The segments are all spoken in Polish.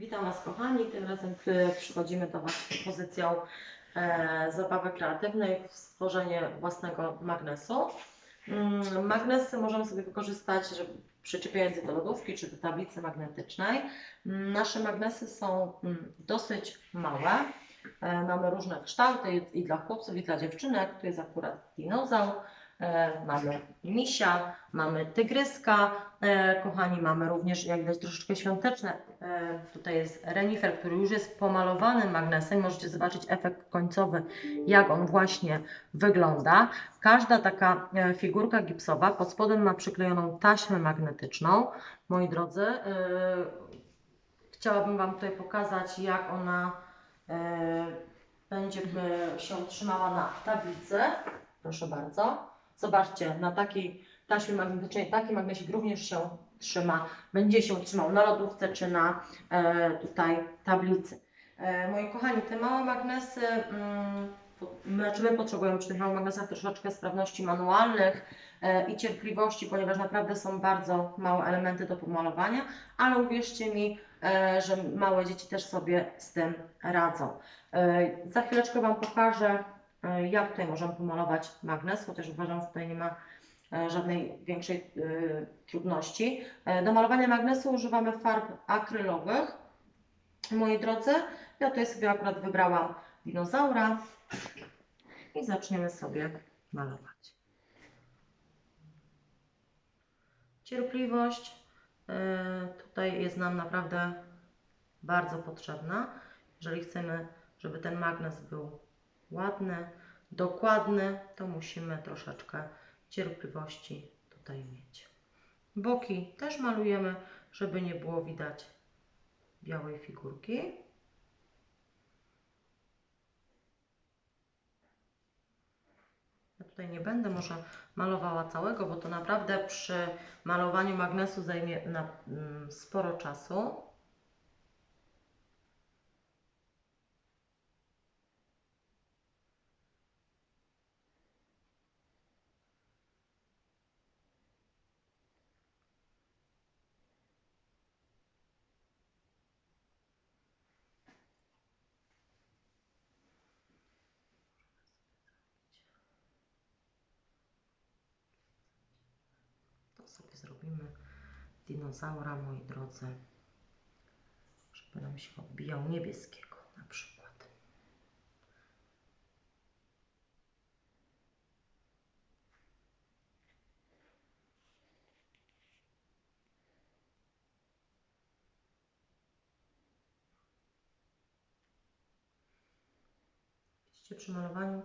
Witam Was kochani, tym razem przy- przychodzimy do Was z propozycją e, zabawy kreatywnej w stworzenie własnego magnesu. Mm, magnesy możemy sobie wykorzystać, żeby przyczepiając je do lodówki czy do tablicy magnetycznej. Mm, nasze magnesy są mm, dosyć małe. E, mamy różne kształty i- dla chłopców, i dla dziewczynek. Tu jest akurat dinozaur, mamy misia, mamy tygryska, E, Kochani, mamy również, jak widać, troszeczkę świąteczne. E, Tutaj jest renifer, który już jest pomalowany magnesem. Możecie zobaczyć efekt końcowy, jak on właśnie wygląda. Każda taka e, figurka gipsowa pod spodem ma przyklejoną taśmę magnetyczną. Moi drodzy, e, chciałabym Wam tutaj pokazać, jak ona e, będzie e, się trzymała na tablicy. Proszę bardzo. Zobaczcie, na takiej taśmie magnetycznej taki magnesik również się trzyma. Będzie się trzymał na lodówce czy na e, tutaj tablicy. E, moi kochani, te małe magnesy, mm, znaczy my potrzebujemy przy tych małych magnesach troszeczkę sprawności manualnych e, i cierpliwości, ponieważ naprawdę są bardzo małe elementy do pomalowania, ale uwierzcie mi, e, że małe dzieci też sobie z tym radzą. E, za chwileczkę Wam pokażę, e, jak tutaj możemy pomalować magnes, chociaż uważam, że tutaj nie ma e, żadnej większej e, trudności. Do malowania magnesu używamy farb akrylowych. Moi drodzy, ja tutaj sobie akurat wybrałam dinozaura i zaczniemy sobie malować. Cierpliwość tutaj jest nam naprawdę bardzo potrzebna, jeżeli chcemy, żeby ten magnes był ładny, dokładny, to musimy troszeczkę cierpliwości tutaj mieć. Boki też malujemy, żeby nie było widać białej figurki. Ja tutaj nie będę może malowała całego, bo to naprawdę przy malowaniu magnesu zajmie na, mm, sporo czasu. Sobie zrobimy dinozaura, moi drodzy, żeby nam się odbijał niebieskiego na przykład. Przy malowaniu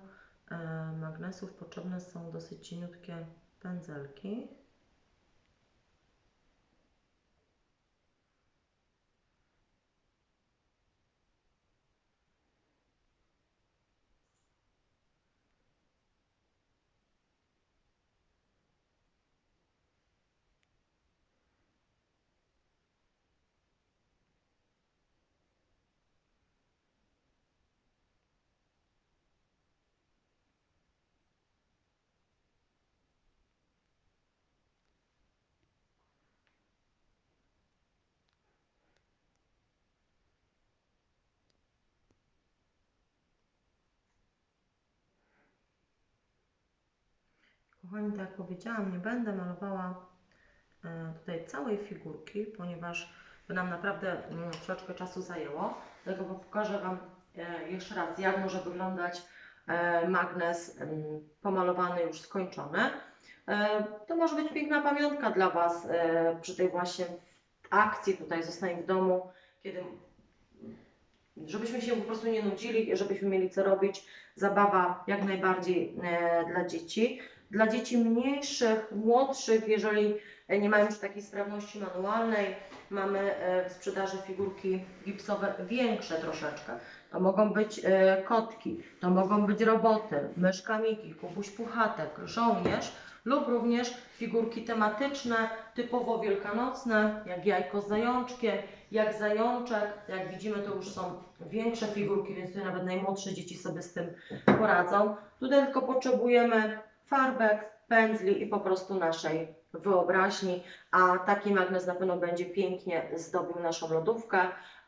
e, magnesów potrzebne są dosyć cieniutkie pędzelki. Kochani, tak jak powiedziałam, nie będę malowała e, tutaj całej figurki, ponieważ by nam naprawdę mm, troszeczkę czasu zajęło. Dlatego pokażę Wam e, jeszcze raz, jak może wyglądać e, magnes mm, pomalowany, już skończony. To może być piękna pamiątka dla Was przy tej właśnie akcji tutaj Zostań w domu, kiedy żebyśmy się po prostu nie nudzili, żebyśmy mieli co robić. Zabawa jak najbardziej dla dzieci. Dla dzieci mniejszych, młodszych, jeżeli e, nie mają już takiej sprawności manualnej, mamy e, w sprzedaży figurki gipsowe większe troszeczkę. To mogą być e, kotki, to mogą być roboty, myszka Miki, kubuś puchatek, żołnierz lub również figurki tematyczne, typowo wielkanocne, jak jajko z zajączkiem, jak zajączek. Jak widzimy, to już są większe figurki, więc tutaj nawet najmłodsze dzieci sobie z tym poradzą. Tutaj tylko potrzebujemy farbek, pędzli i po prostu naszej wyobraźni, a taki magnes na pewno będzie pięknie zdobił naszą lodówkę,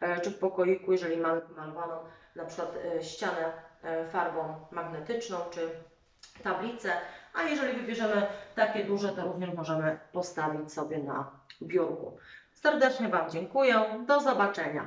e, czy w pokoiku, jeżeli mamy pomalowaną na przykład e, ścianę e, farbą magnetyczną, czy tablicę, a jeżeli wybierzemy takie duże, to również możemy postawić sobie na biurku. Serdecznie Wam dziękuję. Do zobaczenia.